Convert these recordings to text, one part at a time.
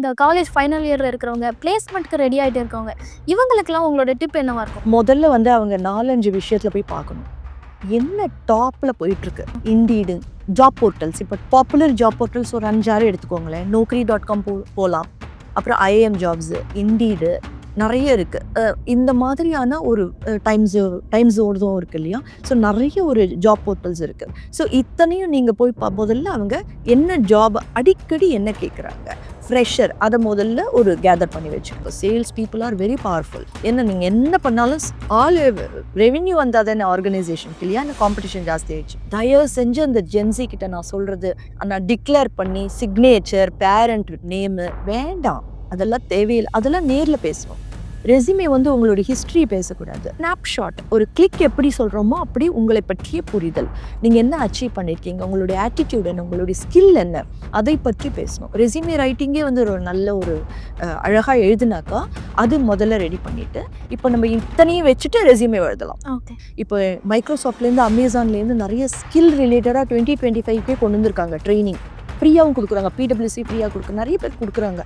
இந்த college final இயரில் இருக்கிறவங்க பிளேஸ்மெண்ட்க்கு ரெடி ஆகிட்டு இருக்கவங்க இவங்களுக்கெல்லாம் உங்களோட டிப் என்னவா இருக்கும்? முதல்ல வந்து அவங்க நாலஞ்சு விஷயத்தில் போய் பார்க்கணும். என்ன டாப்பில் போயிட்டுருக்கு? இண்டீடு ஜாப் போர்ட்டல்ஸ் இப்போ பாப்புலர் ஜாப் போர்ட்டல்ஸ் ஒரு அஞ்சாறு எடுத்துக்கோங்களேன். நோக்ரி டாட் காம் போ போகலாம் அப்புறம் ஐஏஎம் ஜாப்ஸு இண்டீடு நிறைய இருக்குது இந்த மாதிரியான ஒரு டைம்ஸ் டைம் ஜோன்ஸும் இருக்கு இல்லையா? ஸோ நிறைய ஒரு ஜாப் போர்ட்டல்ஸ் இருக்குது ஸோ இத்தனையும் நீங்கள் போய் பா- முதல்ல அவங்க என்ன ஜாப் அடிக்கடி என்ன கேட்குறாங்க ஃப்ரெஷர் அதை முதல்ல ஒரு கேதர் பண்ணி வச்சுக்கோ sales people are very powerful என்ன நீங்கள் என்ன பண்ணாலும் ஆல் ரெவென்யூ வந்தால் தானே ஆர்கனைசேஷனுக்கு இல்லையா? அந்த காம்படிஷன் ஜாஸ்தி ஆயிடுச்சு. தயவு செஞ்சு அந்த ஜென்சி கிட்ட நான் சொல்கிறது நான் டிக்ளேர் பண்ணி சிக்னேச்சர் பேரண்ட் நேமு வேண்டாம். அதெல்லாம் தேவையில்லை. அதெல்லாம் நேரில் பேசுவோம். ரெசியூமே வந்து உங்களோட ஹிஸ்ட்ரி பேசக்கூடாது. ஸ்னாப்ஷாட் ஒரு கிளிக் எப்படி சொல்கிறோமோ அப்படி உங்களை பற்றிய புரிதல். நீங்கள் என்ன அச்சீவ் பண்ணியிருக்கீங்க உங்களுடைய ஆட்டிடியூட் என்ன? உங்களுடைய ஸ்கில் என்ன? அதை பற்றி பேசணும். ரெசியூமே ரைட்டிங்கே வந்து ஒரு நல்ல ஒரு அழகாக எழுதுனாக்கா அது முதல்ல ரெடி பண்ணிட்டு இப்போ நம்ம இத்தனையும் வச்சுட்டு ரெசியூமே எழுதலாம். ஓகே இப்போ மைக்ரோசாஃப்ட்லேருந்து அமேசான்லேருந்து நிறைய ஸ்கில் ரிலேட்டடாக டுவெண்ட்டி டுவெண்ட்டி ஃபைவ்க்கே கொண்டு வந்திருக்காங்க ட்ரைனிங் ஃப்ரீயாகவும் கொடுக்குறாங்க பிடபிள்யூசி ஃப்ரீயாக கொடுக்குறாங்க நிறைய பேர் கொடுக்குறாங்க.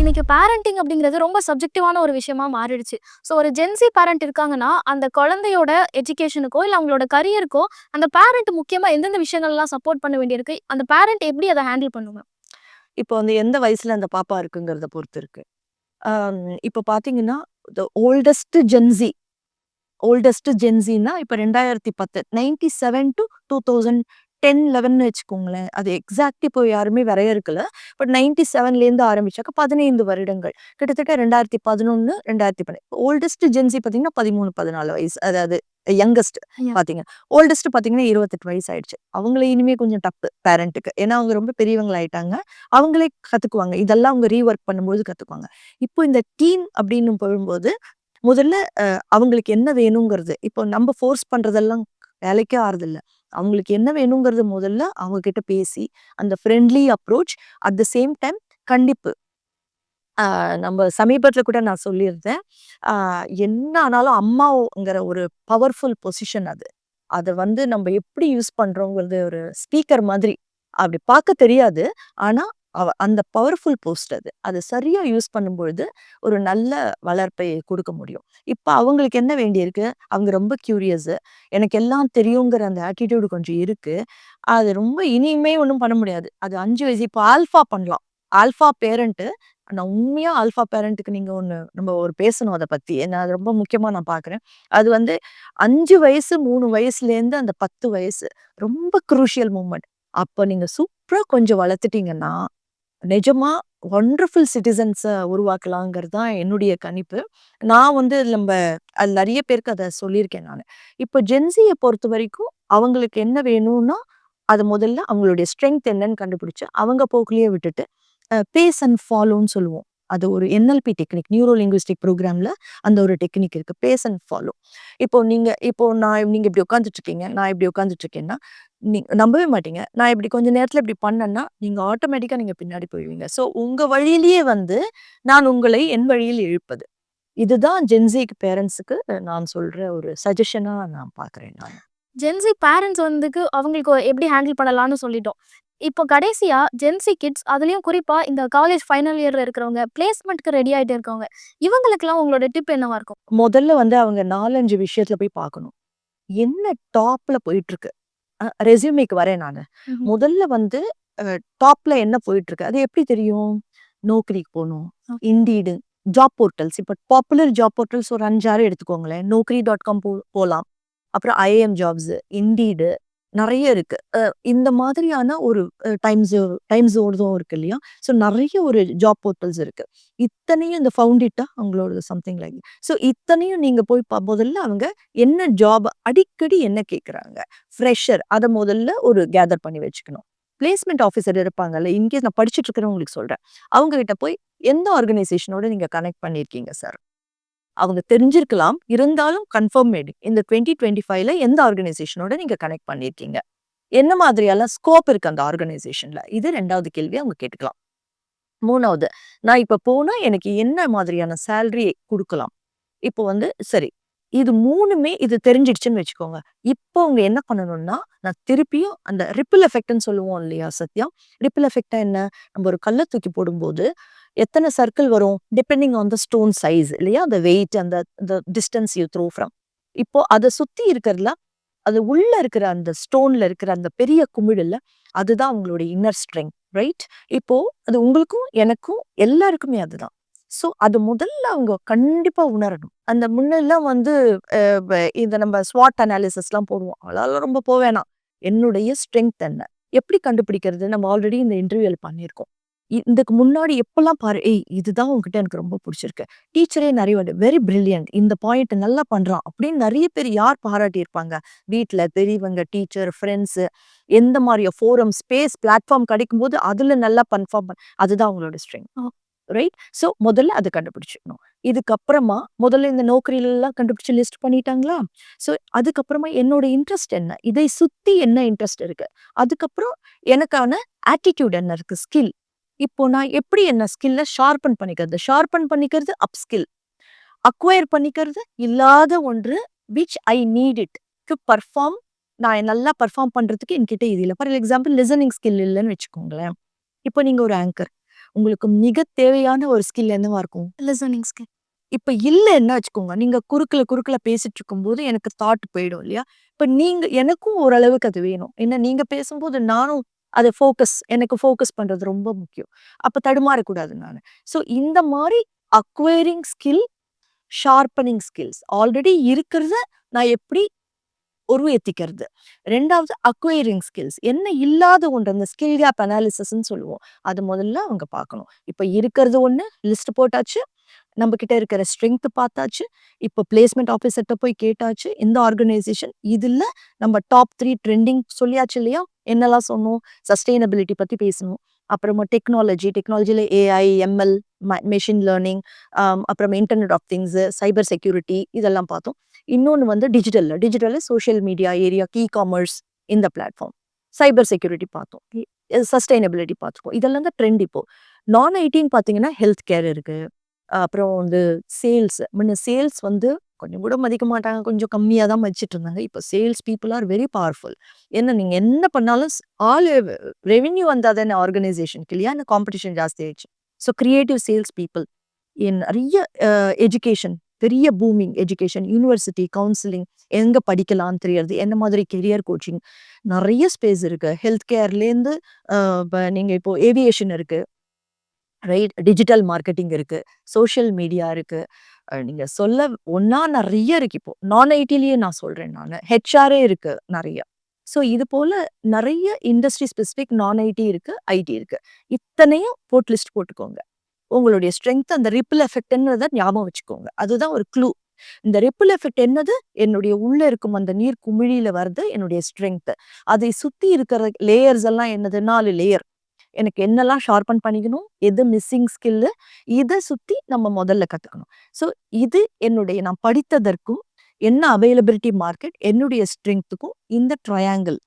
இன்னைக்கு பேரண்டிங் அப்படிங்கிறது ரொம்ப சப்ஜெக்டிவான ஒரு விஷயமா மாறிடுச்சு. ஸோ ஒரு ஜென்சி பேரண்ட் இருக்காங்கன்னா அந்த குழந்தையோட எஜுகேஷனுக்கோ இல்லை அவங்களோட கரியருக்கோ அந்த பேரண்ட் முக்கியமாக எந்தெந்த விஷயங்கள்லாம் சப்போர்ட் பண்ண வேண்டியிருக்கு? அந்த பேரண்ட் எப்படி அதை ஹேண்டில் பண்ணுவாங்க இப்போ வந்து எந்த வயசுல அந்த பாப்பா இருக்குங்கிறத பொறுத்து இருக்கு. இப்போ பார்த்தீங்கன்னா the oldest Gen Z oldest ஜென்சின்னா இப்போ ரெண்டாயிரத்தி பத்து ninety seven to two thousand ten eleven வச்சுக்கோங்களேன். அது எக்ஸாக்ட் இப்போ யாருமே வரையறுக்கல. பட் நைன்டி செவன்லேருந்து ஆரம்பிச்சாக்க பதினைந்து வருடங்கள். கிட்டத்தட்ட ரெண்டாயிரத்தி பதினொன்று ரெண்டாயிரத்தி பன்னெண்டு ஓல்டஸ்ட் ஜென்சி பார்த்தீங்கன்னா பதிமூணு பதினாலு வயசு. அதாவது யங்கஸ்ட். பாத்தீங்க ஓல்டஸ்ட் பார்த்தீங்கன்னா இருபத்தெட்டு வயசு ஆயிடுச்சு. அவங்கள இனிமே கொஞ்சம் டப்பு பேரண்ட்டுக்கு ஏன்னா அவங்க ரொம்ப பெரியவங்களாயிட்டாங்க அவங்களே கத்துக்குவாங்க. இதெல்லாம் அவங்க ரீஒர்க் பண்ணும்போது கத்துக்குவாங்க. இப்போ இந்த டீம் அப்படின்னு போகும்போது முதல்ல அவங்களுக்கு என்ன வேணுங்கிறது. இப்போ நம்ம ஃபோர்ஸ் பண்றதெல்லாம் வேலைக்கே ஆறுதில்ல. அவங்களுக்கு என்ன வேணுங்கிறது முதல்ல அவங்க கிட்ட பேசி அந்த friendly approach at the same time கண்டிப்பு. நம்ம சமீபத்தில் கூட நான் சொல்லியிருந்தேன். என்ன ஆனாலும் அம்மாங்கிற ஒரு பவர்ஃபுல் பொசிஷன் அது. அதை வந்து நம்ம எப்படி யூஸ் பண்ணுறோங்கிறது ஒரு ஸ்பீக்கர் மாதிரி. அப்படி பார்க்க தெரியாது. ஆனா அவ அந்த பவர்ஃபுல் போஸ்ட் அது. அதை சரியாக யூஸ் பண்ணும்பொழுது ஒரு நல்ல வளர்ப்பை கொடுக்க முடியும். இப்போ அவங்களுக்கு என்ன வேண்டியிருக்கு? அவங்க ரொம்ப கியூரியஸ் எனக்கு எல்லாம் தெரியுங்கிற அந்த ஆட்டிடியூடு கொஞ்சம் இருக்குது அது ரொம்ப இனிமே ஒன்றும் பண்ண முடியாது. அது அஞ்சு வயசு இப்போ ஆல்ஃபா பண்ணலாம். ஆல்ஃபா பேரண்ட்டு நான் உண்மையாக ஆல்ஃபா பேரண்ட்டுக்கு நீங்கள் ஒன்று நம்ம ஒரு பேசணும் அதை பற்றி ஏன்னா அது ரொம்ப முக்கியமாக நான் பார்க்குறேன். அது வந்து அஞ்சு வயசு மூணு வயசுலேருந்து அந்த பத்து வயசு ரொம்ப குரூஷியல் மூமெண்ட் அப்போ நீங்கள் சூப்பராக கொஞ்சம் வளர்த்துட்டீங்கன்னா நிஜமாக ஒண்டர்ஃபுல் சிட்டிசன்ஸை உருவாக்கலாங்கிறது தான் என்னுடைய கணிப்பு. நான் வந்து நம்ம அது நிறைய பேருக்கு அதை சொல்லியிருக்கேன் நான். இப்போ ஜென்சியை பொறுத்த வரைக்கும் அவங்களுக்கு என்ன வேணும்னா அது முதல்ல அவங்களுடைய ஸ்ட்ரென்த் என்னன்னு கண்டுபிடிச்சு அவங்க போக்குலேயே விட்டுட்டு பேஸ் அண்ட் ஃபாலோன்னு சொல்லுவோம். அது ஒரு என்எல்பி டெக்னிக் நியூரோ லிங்குவிஸ்டிக் ப்ரோக்ராம்ல அந்த ஒரு டெக்னிக் இருக்கு. பேஸ் அண்ட் ஃபாலோ இப்போ நீங்க இப்போ நான் நீங்க இப்படி உட்காந்துட்ருக்கீங்க நான் இப்படி உட்காந்துட்டு இருக்கேன்னா நம்பவே மாட்டீங்க. நான் இப்படி கொஞ்ச நேரத்துல இப்படி பண்ணேன்னா நீங்க ஆட்டோமேட்டிக்கா நீங்க பின்னாடி போயிடுவீங்க. ஸோ உங்க வழியிலேயே வந்து நான் உங்களை என் வழியில் இழுப்பது. இதுதான் ஜென்சிக்கு பேரண்ட்ஸுக்கு நான் சொல்ற ஒரு சஜஷனா நான் பாக்குறேன் நான். ஜென்சி பேரண்ட்ஸ் வந்துக்கு அவங்களுக்கு எப்படி ஹேண்டில் பண்ணலாம்னு சொல்லிட்டோம். இப்போ கடைசியா ஜென்சி கிட்ஸ் அதுலயும் குறிப்பா இந்த காலேஜ் ஃபைனல் இயர்ல இருக்கிறவங்க பிளேஸ்மெண்ட்க்கு ரெடி ஆயிட்டு இருக்கவங்க இவங்களுக்கெல்லாம் உங்களோட டிப் என்னவா இருக்கும்? முதல்ல வந்து அவங்க நாலஞ்சு விஷயத்துல போய் பார்க்கணும். என்ன டாப்ல போயிட்டு இருக்கு ரெசியூமேக்கு வரேன் நான். முதல்ல வந்து டாப்ல என்ன போயிட்டு இருக்கு அது எப்படி தெரியும்? நோக்கரிக்கு போகணும். இண்டீடு ஜாப் போர்ட்டல்ஸ் இப்போ பாப்புலர் ஜாப் போர்ட்டல்ஸ் ஒரு அஞ்சாறு எடுத்துக்கோங்களேன். நோக்கரி டாட் காம் போ போகலாம் அப்புறம் ஐஏஎம் ஜாப்ஸ் இண்டீடு நிறைய இருக்கு. அஹ் இந்த மாதிரியான ஒரு டைம் டைம் ஜோன்ஸும் இருக்கு இல்லையா? ஸோ நிறைய ஒரு ஜாப் போர்ட்டல்ஸ் இருக்கு. இத்தனையும் இந்த ஃபவுண்டிட்டா? அவங்களோட சம்திங் லைக் ஸோ இத்தனையும் நீங்க போய் பா- முதல்ல அவங்க என்ன ஜாப் அடிக்கடி என்ன கேட்குறாங்க ஃப்ரெஷர் அதை முதல்ல ஒரு கேதர் பண்ணி வச்சுக்கணும். பிளேஸ்மெண்ட் ஆஃபீஸர் இருப்பாங்கல்ல இன்கேஸ் நான் படிச்சுட்டு இருக்கிறவங்களுக்கு சொல்றேன். அவங்க கிட்ட போய் எந்த ஆர்கனைசேஷனோட நீங்க கனெக்ட் பண்ணியிருக்கீங்க சார்? அவங்க தெரிஞ்சிருக்கலாம். இருந்தாலும் கன்ஃபார்ம் மேடு இந்த டுவெண்ட்டி டுவெண்ட்டி ஃபைவ்ல எந்த ஆர்கனைசேஷனோட நீங்க கனெக்ட் பண்ணியிருக்கீங்க என்ன மாதிரியெல்லாம் ஸ்கோப் இருக்கு அந்த ஆர்கனைசேஷன்ல இது ரெண்டாவது கேள்வி அவங்க கேட்டுக்கலாம். மூணாவது நான் இப்ப போனா எனக்கு என்ன மாதிரியான சேலரி கொடுக்கலாம்? இப்போ வந்து சரி இது மூணுமே இது தெரிஞ்சிடுச்சுன்னு வச்சுக்கோங்க. இப்போ அவங்க என்ன பண்ணணும்னா நான் திருப்பியும் அந்த ரிப்பிள் எஃபெக்ட்னு சொல்லுவோம் இல்லையா சத்யா? ரிப்பிள் எஃபெக்டா என்ன? நம்ம ஒரு கல்லை தூக்கி போடும்போது எத்தனை சர்க்கிள் வரும்? Depending on the stone size இல்லையா? அந்த வெயிட் அந்த டிஸ்டன்ஸ் யூ த்ரோ ஃப்ரம் இப்போ அதை சுத்தி இருக்கிறதுல அது உள்ள இருக்கிற அந்த ஸ்டோன்ல இருக்கிற அந்த பெரிய குமிழில் அதுதான் உங்களுடைய இன்னர் ஸ்ட்ரெங்க் ரைட் இப்போ அது உங்களுக்கும் எனக்கும் எல்லாருக்குமே அதுதான். ஸோ அது முதல்ல அவங்க கண்டிப்பா உணரணும். அந்த முன்னெல்லாம் வந்து இந்த நம்ம ஸ்வாட் அனாலிசிஸ்லாம் போடுவோம். அதெல்லாம் ரொம்ப போவேணாம். என்னுடைய ஸ்ட்ரென்த் என்ன? எப்படி கண்டுபிடிக்கிறது? நம்ம ஆல்ரெடி இந்த இன்டர்வியூல பண்ணியிருக்கோம். இதுக்கு முன்னாடி எப்பெல்லாம் பாரு ஏய் இதுதான் உங்ககிட்ட எனக்கு ரொம்ப பிடிச்சிருக்கு. டீச்சரே நிறைய வெரி பிரில்லியன்ட் இந்த பாயிண்ட் நல்லா பண்றான். அப்படின்னு நிறைய பேர் யார் பாராட்டி இருப்பாங்க வீட்ல பெரியவங்க டீச்சர் ஃப்ரெண்ட்ஸ் எந்த மாதிரி ஃபோரம் ஸ்பேஸ் பிளாட்ஃபார்ம் கிடைக்கும் போது அதுல நல்லா பன்ஃபார்ம் அதுதான் அவங்களோட ஸ்ட்ரென்த் ஓ. ரைட் ஸோ முதல்ல அதை கண்டுபிடிச்சிக்கணும் இதுக்கப்புறமா முதல்ல இந்த நோக்கரியில எல்லாம் கண்டுபிடிச்சு லிஸ்ட் பண்ணிட்டாங்களா? ஸோ அதுக்கப்புறமா என்னோட இன்ட்ரெஸ்ட் என்ன? இதை சுத்தி என்ன இன்ட்ரெஸ்ட் இருக்கு? அதுக்கப்புறம் எனக்கான ஆட்டிடியூட் என்ன இருக்கு? ஸ்கில் இப்போ நான் எப்படி என்ன ஸ்கில்ல ஷார்பன் பண்ணிக்கிறது? ஷார்பன் பண்ணிக்கிறது அப் ஸ்கில் அக்வயர் பண்ணிக்கிறது இல்லாத ஒன்று which I need it to perform நான் நல்லா பர்ஃபார்ம் பண்றதுக்கு என்கிட்ட இது இல்லை. ஃபார் எக்ஸாம்பிள் லிசனிங் ஸ்கில் இல்லைன்னு வச்சுக்கோங்களேன். இப்போ நீங்க ஒரு ஆங்கர் உங்களுக்கு மிக தேவையான ஒரு ஸ்கில் என்னவா இருக்கும்? லிசனிங் ஸ்கில் இப்ப இல்லைன்னா வச்சுக்கோங்க நீங்க குறுக்குல குறுக்குல பேசிட்டு இருக்கும்போது எனக்கு தாட் போயிடும் இல்லையா? இப்ப நீங்க எனக்கும் ஓரளவுக்கு அது வேணும். ஏன்னா நீங்க பேசும்போது நானும் அதை ஃபோக்கஸ் எனக்கு ஃபோக்கஸ் பண்ணுறது ரொம்ப முக்கியம். அப்போ தடுமாறக்கூடாது நான். ஸோ இந்த மாதிரி acquiring skill sharpening skills already இருக்கிறத நான் எப்படி உருவேத்திக்கிறது? ரெண்டாவது அக்வயரிங் ஸ்கில்ஸ் என்ன இல்லாத ஒன்று அந்த ஸ்கில் கேப் அனாலிசிஸ்ன்னு சொல்லுவோம். அது முதல்ல அவங்க பார்க்கணும். இப்போ இருக்கிறது ஒன்று லிஸ்ட் போட்டாச்சு. நம்ம கிட்ட இருக்கிற ஸ்ட்ரென்த் பார்த்தாச்சு. இப்போ பிளேஸ்மெண்ட் ஆஃபீஸர்கிட்ட போய் கேட்டாச்சு. இந்த ஆர்கனைசேஷன் இதில் நம்ம டாப் த்ரீ ட்ரெண்டிங் சொல்லியாச்சு இல்லையா? என்னெல்லாம் சொன்னோம் சஸ்டைனபிலிட்டி பற்றி பேசணும். அப்புறமா டெக்னாலஜி டெக்னாலஜியில் ஏஐ எம்எல் மெஷின் லேர்னிங் அப்புறம் internet of things cyber security இதெல்லாம் பார்த்தோம். இன்னொன்று வந்து டிஜிட்டலில் டிஜிட்டலில் social media area e commerce இந்த பிளாட்ஃபார்ம் சைபர் செக்யூரிட்டி பார்த்தோம். சஸ்டைனபிலிட்டி பார்த்துக்கோ இதெல்லாம் தான் ட்ரெண்ட் இப்போ. நான் ஐடின்னு பார்த்தீங்கன்னா ஹெல்த் கேர் இருக்குது அப்புறம் வந்து சேல்ஸ். முன்ன சேல்ஸ் வந்து கொஞ்சம் கூட மதிக்க மாட்டாங்க. கொஞ்சம் கம்மியாக தான் மதிச்சிட்டு இருந்தாங்க இப்போ sales people are very powerful. ஏன்னா நீங்கள் என்ன பண்ணாலும் ஆல் ரெவென்யூ வந்தால் தானே ஆர்கனைசேஷனுக்கு இல்லையா? இந்த காம்படிஷன் ஜாஸ்தி ஆயிடுச்சு. ஸோ கிரியேட்டிவ் சேல்ஸ் பீப்புள் நிறைய எஜுகேஷன் பெரிய பூமிங் எஜுகேஷன் யூனிவர்சிட்டி கவுன்சிலிங் எங்கே படிக்கலாம்னு தெரியறது என்ன மாதிரி கெரியர் கோச்சிங் நிறைய ஸ்பேஸ் இருக்குது ஹெல்த் கேர்லேருந்து இப்போ நீங்கள் இப்போ ஏவியேஷன் இருக்குது ரைட் டிஜிட்டல் மார்க்கெட்டிங் இருக்குது சோஷியல் மீடியா இருக்குது நீங்கள் சொல்ல ஒன்றா நிறைய இருக்கு இப்போ. நான் ஐடிலேயே நான். சொல்கிறேன் நான் ஹெச்ஆரே இருக்குது நிறைய. ஸோ இது போல் நிறைய இண்டஸ்ட்ரி ஸ்பெசிஃபிக் நான் ஐடி இருக்குது ஐடி இருக்குது இத்தனையும் போட் லிஸ்ட் போட்டுக்கோங்க. உங்களுடைய ஸ்ட்ரென்த் அந்த ரிப்பிள் எஃபெக்ட்ன்றத ஞாபகம் வச்சுக்கோங்க. அதுதான் ஒரு க்ளூ இந்த ரிப்பிள் எஃபெக்ட் என்னது? என்னுடைய உள்ள இருக்கும் அந்த நீர் குமிழியில வருது என்னுடைய ஸ்ட்ரென்த் அதை சுத்தி இருக்கிற லேயர்ஸ் எல்லாம் என்னது? நாலு லேயர் எனக்கு என்னெல்லாம் ஷார்பன் பண்ணிக்கணும் எது மிஸ்ஸிங் ஸ்கில்லு இதை சுற்றி நம்ம முதல்ல கற்றுக்கணும் ஸோ இது என்னுடைய நான் படித்ததற்கும் என்ன அவைலபிலிட்டி மார்க்கெட் என்னுடைய ஸ்ட்ரென்த்துக்கும் இந்த ட்ரையாங்கிள்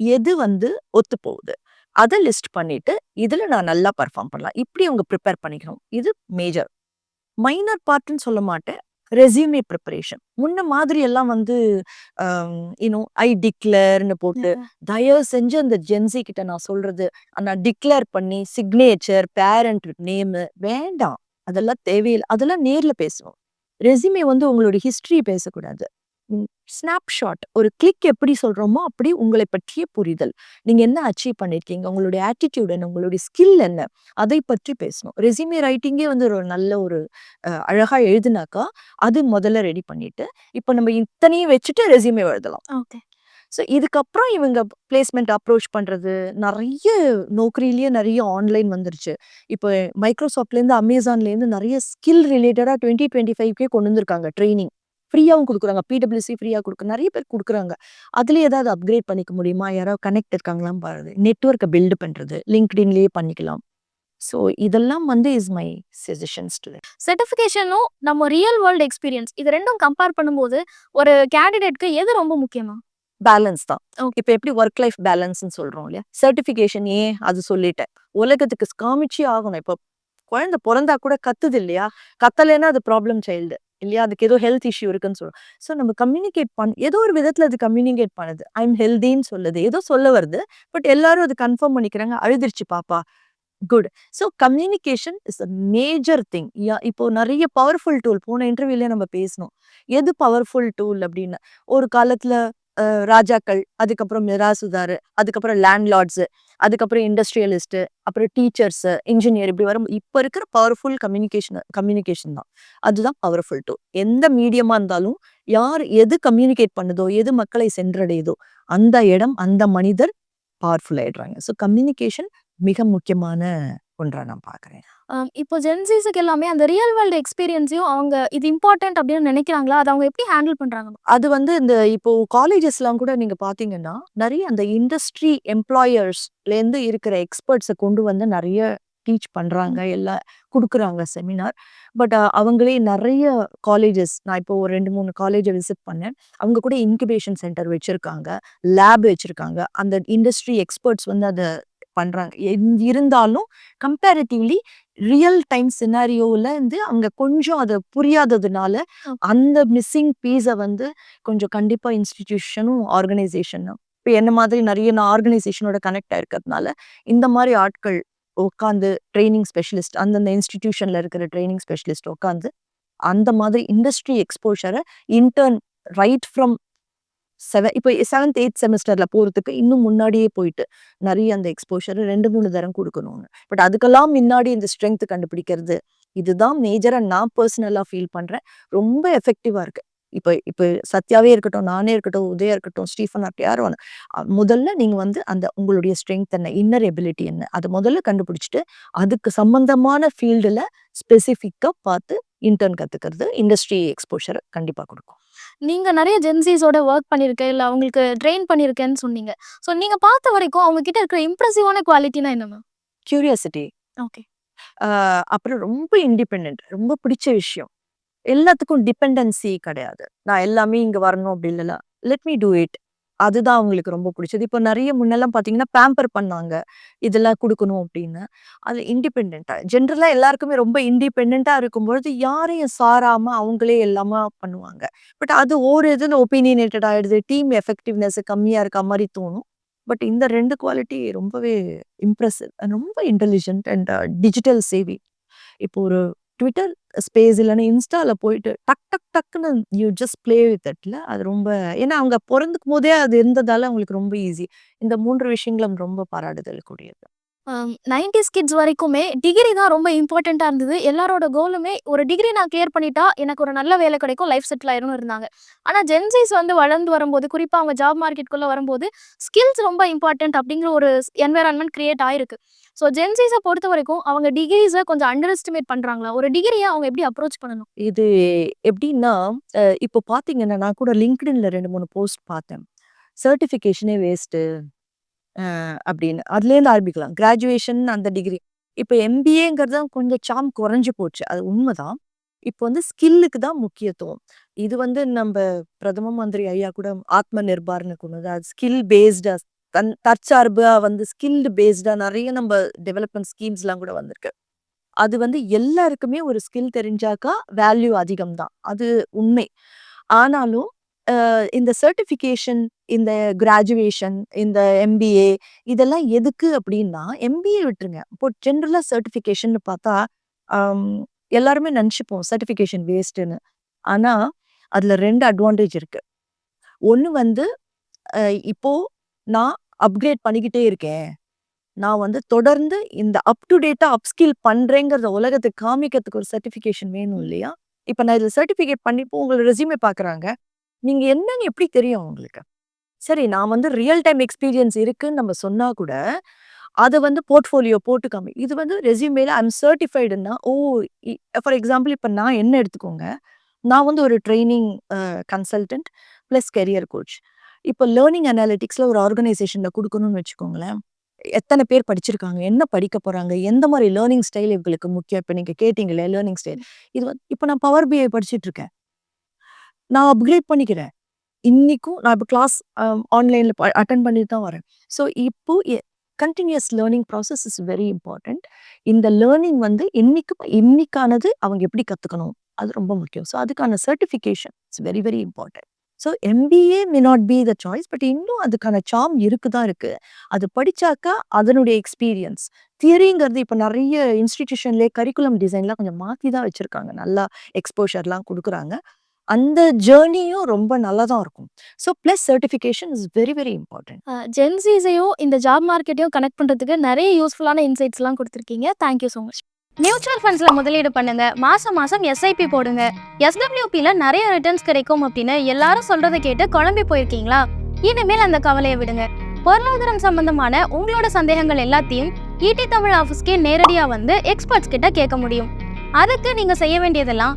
எது வந்து ஒத்து போகுது அதை லிஸ்ட் பண்ணிட்டு இதில் நான் நல்லா பர்ஃபார்ம் பண்ணலாம். இப்படி அவங்க ப்ரிப்பேர் பண்ணிக்கணும். இது மேஜர் மைனர் பார்ட்னு சொல்ல மாட்டேன். ரெசியூமே ப்ரிப்பரேஷன் முன்ன மாதிரி எல்லாம் வந்து இன்னும் ஐ டிக்ளேர்னு போட்டு தயவு செஞ்சு அந்த ஜென்சி கிட்ட நான் சொல்றது நான் டிக்ளேர் பண்ணி சிக்னேச்சர் பேரண்ட் நேம் வேண்டாம். அதெல்லாம் தேவையில்லை. அதெல்லாம் நேர்ல பேசுவோம். ரெசியூமே வந்து உங்களோட ஹிஸ்டரி பேசக்கூடாது. ஸ்னாப்ஷாட் ஒரு கிளிக் எப்படி சொல்றோமோ அப்படி உங்களை பற்றிய புரிதல். நீங்க என்ன அச்சீவ் பண்ணிருக்கீங்க? உங்களுடைய ஆட்டிடியூட் என்ன? உங்களுடைய ஸ்கில் என்ன? அதை பற்றி பேசணும். ரெசியூமே ரைட்டிங்கே வந்து ஒரு நல்ல ஒரு அஹ், அழகா எழுதுனாக்கா அது முதல்ல ரெடி பண்ணிட்டு இப்போ நம்ம இத்தனையும் வச்சுட்டு ரெசியூமே எழுதலாம். ஓகே. ஸோ இதுக்கப்புறம் இவங்க பிளேஸ்மெண்ட் அப்ரோச் பண்றது நிறைய நோக்கரியிலேயே நிறைய ஆன்லைன் வந்துருச்சு. இப்போ மைக்ரோசாஃப்ட்லேருந்து அமேசான்லேருந்து நிறைய ஸ்கில் ரிலேட்டடாக டுவெண்ட்டி டுவெண்ட்டி ஃபைவ்க்கே கொண்டு வந்திருக்காங்க ட்ரைனிங் ஃப்ரீயாகவும் கொடுக்குறாங்க. பிடபிள்யூசி ஃப்ரீயாக கொடுக்க நிறைய பேர் கொடுக்குறாங்க. அதுல ஏதாவது அப்கிரேட் பண்ணிக்க முடியுமா? யாராவது கனெக்ட் இருக்காங்களான்னு பாருது நெட்ஒர்க்கை பில்டு பண்ணுறது லிங்க்டின்லேயே பண்ணிக்கலாம். ஸோ இதெல்லாம் வந்து இஸ் மை சஜஷன்ஸ் டு சர்டிஃபிகேஷனும் நம்ம ரியல் வேர்ல்டு எக்ஸ்பீரியன்ஸ் இது ரெண்டும் கம்பேர் பண்ணும்போது ஒரு கேண்டிடேட்க்கு எது ரொம்ப முக்கியமா? பேலன்ஸ் தான். இப்போ எப்படி ஒர்க் லைஃப் பேலன்ஸ்னு சொல்றோம் இல்லையா? சர்டிஃபிகேஷன் ஏன் அது சொல்லிட்டேன். உலகத்துக்கு காமிச்சே ஆகணும். இப்போ குழந்தை பிறந்தா கூட கத்துது இல்லையா? கத்தலைன்னா அது ப்ராப்ளம் சைல்டு இல்லையா? அதுக்கு ஏதோ ஹெல்த் இஷ்யூ இருக்குன்னு சொல்லுவோம் ஸோ நம்ம கம்யூனிகேட் பண் ஏதோ ஒரு விதத்தில் அது கம்யூனிகேட் பண்ணுது. ஐம் ஹெல்தின்னு சொல்லுது. ஏதோ சொல்ல வருது. பட் எல்லாரும் அது கன்ஃபார்ம் பண்ணிக்கிறாங்க. அழுதுருச்சு பாப்பா. Good. So communication is a major thing. Yeah இப்போ நிறைய பவர்ஃபுல் டூல் போன இன்டர்வியூலேயே நம்ம பேசணும் எது பவர்ஃபுல் டூல் அப்படின்னு. ஒரு காலத்தில் ராஜாக்கள், அதுக்கப்புறம் மிராசுதாரு, அதுக்கப்புறம் லேண்ட்லார்ட்ஸு, அதுக்கப்புறம் இண்டஸ்ட்ரியலிஸ்ட்டு, அப்புறம் டீச்சர்ஸு, இன்ஜினியர் இப்படி வரும் இப்போ இருக்கிற பவர்ஃபுல் கம்யூனிகேஷன் கம்யூனிகேஷன் தான். அதுதான் பவர்ஃபுல் டூல். எந்த மீடியமாக இருந்தாலும், யார் எது கம்யூனிகேட் பண்ணுதோ, எது மக்களை சென்றடையுதோ, அந்த இடம், அந்த மனிதர் பவர்ஃபுல் ஆயிடுறாங்க. ஸோ கம்யூனிகேஷன் மிக முக்கியமான ஒன்றா நான் பார்க்குறேன். இப்போ ஜென்ஸீஸுக்கு எல்லாமே அந்த ரியல் வேர்ல்டு எக்ஸ்பீரியன்ஸையும் அவங்க இது இம்பார்ட்டன்ட் அப்படின்னு நினைக்கிறாங்களா? அத அவங்க எப்படி ஹேண்டில் பண்றாங்க? அது வந்து இந்த இப்போ காலேஜஸ்லாம் கூட நீங்க பார்த்தீங்கன்னா, நெறைய அந்த இண்டஸ்ட்ரி எம்ப்ளாயர்ஸ்லேருந்து இருக்கிற எக்ஸ்பர்ட்ஸ கொண்டு வந்து நெறைய டீச் பண்றாங்க. எல்லாம் குடுக்குறாங்க செமினார். பட் அவங்களே நெறைய காலேஜஸ் நான் இப்போ ஒரு 2, 3 காலேஜ விசிட் பண்ணேன். அவங்க கூட இன்குபேஷன் சென்டர் வச்சிருக்காங்க. லேப் வச்சிருக்காங்க. அந்த இண்டஸ்ட்ரி எக்ஸ்பர்ட்ஸ் வந்து அத பண்றாங்க. என் இருந்தாலும் கம்பேரிட்டிவ்லி ரியல் டைம் சினாரியோல இருந்து அங்க கொஞ்சம் அது புரியாததுனால. அந்த மிஸ்ஸிங் பீஸ வந்து கொஞ்சம் கண்டிப்பா இன்ஸ்டிடியூஷனும், ஆர்கனைசேஷனும் இப்ப என்ன மாதிரி நெறைய நான் ஆர்கனைசேஷனோட கனெக்ட் ஆயிருக்கிறதுனால, இந்த மாரி ஆட்கள் உட்காந்து ட்ரெய்னிங் ஸ்பெஷலிஸ்ட் அந்தந்த இன்ஸ்டிடியூஷன்ல இருக்கிற ட்ரெய்னிங் ஸ்பெஷலிஸ்ட் உட்காந்து, அந்த மாதிரி இண்டஸ்ட்ரி எக்ஸ்போஷர இன்டர்ன் ரைட் ஃப்ரம் செவன் இப்போ செவன்த் எயித் செமஸ்டர்ல போறதுக்கு இன்னும் முன்னாடியே போயிட்டு, நிறைய அந்த எக்ஸ்போஷர் ரெண்டு மூணு தரம் கொடுக்கணும்னு பட் அதுக்கெல்லாம் முன்னாடி இந்த ஸ்ட்ரென்த் கண்டுபிடிக்கிறது, இதுதான் மேஜரா நான் பர்சனலா ஃபீல் பண்றேன். ரொம்ப எஃபெக்டிவா இருக்கு. இப்போ இப்போ சத்யாவே இருக்கட்டும், நானே இருக்கட்டும், உதயா இருக்கட்டும், ஸ்டீஃபன் இருக்கட்டும், யாரும் முதல்ல நீங்க வந்து அந்த உங்களுடைய ஸ்ட்ரென்த் என்ன? இன்னர் எபிலிட்டி என்ன? அதை முதல்ல கண்டுபிடிச்சிட்டு அதுக்கு சம்பந்தமான ஃபீல்டுல ஸ்பெசிஃபிக்காக பார்த்து இன்டர்ன் கற்றுக்கிறது இண்டஸ்ட்ரி எக்ஸ்போஷரை கண்டிப்பாக கொடுக்கும் நீங்க நெறைய ஜென்ஸீஸோட வொர்க் பண்ணியிருக்கேன், இல்ல அவங்களுக்கு ட்ரெயின் பண்ணியிருக்கேன்னு சொன்னீங்க. ஸோ நீங்க பார்த்த வரைக்கும் அவங்க கிட்ட இருக்கிற இம்ப்ரெசிவான குவாலிட்டினா என்ன மேம்? கியூரியாசிட்டி. ஓகே. அப்புறம் ரொம்ப இண்டிபெண்டன்ட். ரொம்ப பிடிச்ச விஷயம். எல்லாத்துக்கும் டிபெண்டன்சி கிடையாது. நான் எல்லாமே இங்க வரணும் அப்படி இல்லல. Let me do it. அதுதான் அவங்களுக்கு ரொம்ப பிடிச்சது. இப்போ நிறைய முன்னெல்லாம் பார்த்தீங்கன்னா, பேம்பர் பண்ணாங்க. இதெல்லாம் கொடுக்கணும் அப்படின்னு. அது இண்டிபெண்ட்டாக ஜென்ரலாக எல்லாருக்குமே ரொம்ப இண்டிபெண்ட்டாக இருக்கும்பொழுது, யாரையும் சாராமல் அவங்களே எல்லாமே பண்ணுவாங்க. பட் அது ஒரு இதுல ஒப்பீனியனேட்டட் ஆகிடுது டீம் எஃபெக்டிவ்னஸ் கம்மியாக இருக்க மாதிரி தோணும். பட் இந்த ரெண்டு குவாலிட்டி ரொம்பவே இம்ப்ரெசிவ். ரொம்ப இன்டெலிஜென்ட் அண்ட் டிஜிட்டல் சேவி. இப்போ ஒரு ட்விட்டர் ஸ்பேஸ் இல்லைன்னா இன்ஸ்டாவில் போயிட்டு டக் டக் டக்குன்னு யூ ஜஸ்ட் ப்ளே வித் இட்ல. அது ரொம்ப ஏன்னா அவங்க பிறந்துக்கும் போதே அது இருந்ததால அவங்களுக்கு ரொம்ப ஈஸி. இந்த மூன்று விஷயங்களும் ரொம்ப பாராட்டுதல் கூடியது 90ஸ் கிட்ஸ் வரைக்குமே டிகிரி தான் ரொம்ப இம்பார்ட்டண்ட்டாக இருந்தது. எல்லாரோட கோலுமே ஒரு டிகிரி நான் கிளியர் பண்ணிட்டா, எனக்கு ஒரு நல்ல வேலை கிடைக்கும், லைஃப் செட்டில் ஆயிரும்னு இருந்தாங்க. ஆனால் ஜென்சிஸ் வந்து வளர்ந்து வரும்போது, குறிப்பாக அவங்க ஜாப் மார்க்கெட்குள்ளே வரும்போது, ஸ்கில்ஸ் ரொம்ப இம்பார்ட்டன்ட் அப்படிங்கிற ஒரு ஸ் கிரியேட் ஆயிருக்கு. ஸோ பொறுத்த வரைக்கும் அவங்க டிகிரிஸை கொஞ்சம் அண்டர் எஸ்டிமேட் பண்ணுறாங்களா ஒரு டிகிரியை அவங்க எப்படி அப்ரோச் பண்ணணும்? இது எப்படின்னா, இப்போ பார்த்தீங்கன்னா, நான் கூட லிங்க்டின்ல ரெண்டு மூணு போஸ்ட் பார்த்தேன். சர்டிஃபிகேஷனே வேஸ்ட்டு. அப்படின்னு. அதுலேருந்து ஆரம்பிக்கலாம். கிராஜுவேஷன் அந்த டிகிரி. இப்போ எம்பிஏங்கிறது கொஞ்சம் சாம் குறைஞ்சி போச்சு. அது உண்மைதான் இப்போ வந்து ஸ்கில்லுக்கு தான் முக்கியத்துவம். இது வந்து நம்ம பிரதம மந்திரி ஐயா கூட ஆத்ம நிர்பார்ன்னு கொண்டு அது ஸ்கில் பேஸ்டா தன் தற்சார்பா வந்து ஸ்கில்டு பேஸ்டா நிறைய நம்ம டெவலப்மெண்ட் ஸ்கீம்ஸ்லாம் கூட வந்திருக்கு. அது வந்து எல்லாருக்குமே ஒரு ஸ்கில் தெரிஞ்சாக்கா வேல்யூ அதிகம் தான். அது உண்மை. ஆனாலும் இந்த சர்டிஃபிகேஷன், இந்த கிராஜுவேஷன், இந்த எம்பிஏ இதெல்லாம் எதுக்கு அப்படின்னா, எம்பிஏ விட்டுருங்க. இப்போ ஜென்ரலாக சர்டிஃபிகேஷன் பார்த்தா, எல்லாருமே நினச்சிப்போம் சர்டிஃபிகேஷன் வேஸ்ட்டுன்னு. ஆனால் அதில் ரெண்டு அட்வான்டேஜ் இருக்கு. ஒன்று வந்து இப்போது இப்போ நான் அப்கிரேட் பண்ணிக்கிட்டே இருக்கேன். நான் வந்து தொடர்ந்து இந்த அப் டு டேட்டா அப்ஸ்கில் பண்ணுறேங்கிறத உலகத்துக்கு காமிக்கிறதுக்கு ஒரு சர்டிஃபிகேஷன் வேணும் இல்லையா? இப்போ நான் இதில் சர்டிஃபிகேட் பண்ணி இப்போ ரெசியூமே பார்க்குறாங்க. நீங்கள் என்னன்னு எப்படி தெரியும் உங்களுக்கு சரி நான் வந்து ரியல் டைம் எக்ஸ்பீரியன்ஸ் இருக்குன்னு நம்ம சொன்னா கூட, அத வந்து போர்ட்ஃபோலியோ போட்டு காமி இது வந்து ரெஸ்யூமேல ஐ அம் சர்டிஃபைடுன்னா, ஓ! இ ஃபார் எக்ஸாம்பிள் இப்ப நான் என்ன எடுத்துக்கோங்க. நான் வந்து ஒரு training a consultant plus career coach. இப்போ லேர்னிங் அனாலிட்டிக்ஸ்ல ஒரு ஆர்கனைசேஷன்ல குடுக்கணும்னு வச்சுக்கோங்களேன். எத்தன பேர் படிச்சிருக்காங்க? என்ன படிக்க போறாங்க? எந்த மாரி லேர்னிங் ஸ்டைல் இவங்களுக்கு முக்கியம்? இப்ப நீங்க கேட்டீங்கல்ல லேர்னிங் ஸ்டைல். இது வந்து இப்ப நான் பவர் பிஐ படிச்சுட்டு இருக்கேன். நான் அப்கிரேட் பண்ணிக்கிறேன். இன்றைக்கும் நான் இப்போ கிளாஸ் ஆன்லைனில் அட்டன் பண்ணிட்டு தான் வரேன். ஸோ இப்போ continuous learning process is very important. இந்த லேர்னிங் வந்து இன்றைக்கும் இன்னைக்கானது அவங்க எப்படி கற்றுக்கணும் அது ரொம்ப முக்கியம். ஸோ அதுக்கான certification it's very very important so MBA may not be the choice but இன்னும் அதுக்கான சாம் இருக்கு. தான் இருக்குது அது படிச்சாக்கா அதனுடைய எக்ஸ்பீரியன்ஸ் தியரிங்கிறது இப்போ நிறைய இன்ஸ்டிடியூஷன்லேயே கரிக்குலம் டிசைன்லாம் கொஞ்சம் மாற்றி தான் வச்சுருக்காங்க. நல்லா எக்ஸ்போஷர்லாம் கொடுக்குறாங்க. அந்த ஜேர்னியும் ரொம்ப நல்லா தான் இருக்கும் so plus certification is very very important ஜென்சிஸையும் இந்த ஜாப் மார்க்கெட்டையும் கனெக்ட் பண்ணுறதுக்கு நிறைய யூஸ்ஃபுல்லான இன்சைட்ஸ்லாம் கொடுத்துருக்கீங்க. Thank you so much mutual ஃபண்ட்ஸில் முதலீடு பண்ணுங்க. மாசம் மாசம் எஸ்ஐபி போடுங்க. எஸ்டபிள்யூபியில் நிறைய ரிட்டர்ன்ஸ் கிடைக்கும் அப்படின்னு எல்லாரும் சொல்றதை கேட்டு குழம்பி போயிருக்கீங்களா? இனிமேல் அந்த கவலையை விடுங்க. பொருளாதாரம் சம்பந்தமான உங்களோட சந்தேகங்கள் எல்லாத்தையும் ஈடி தமிழ் ஆஃபீஸ்க்கே நேரடியா வந்து எக்ஸ்பர்ட்ஸ் கிட்ட கேட்க முடியும். அதுக்கு நீங்க செய்ய வேண்டியதெல்லாம்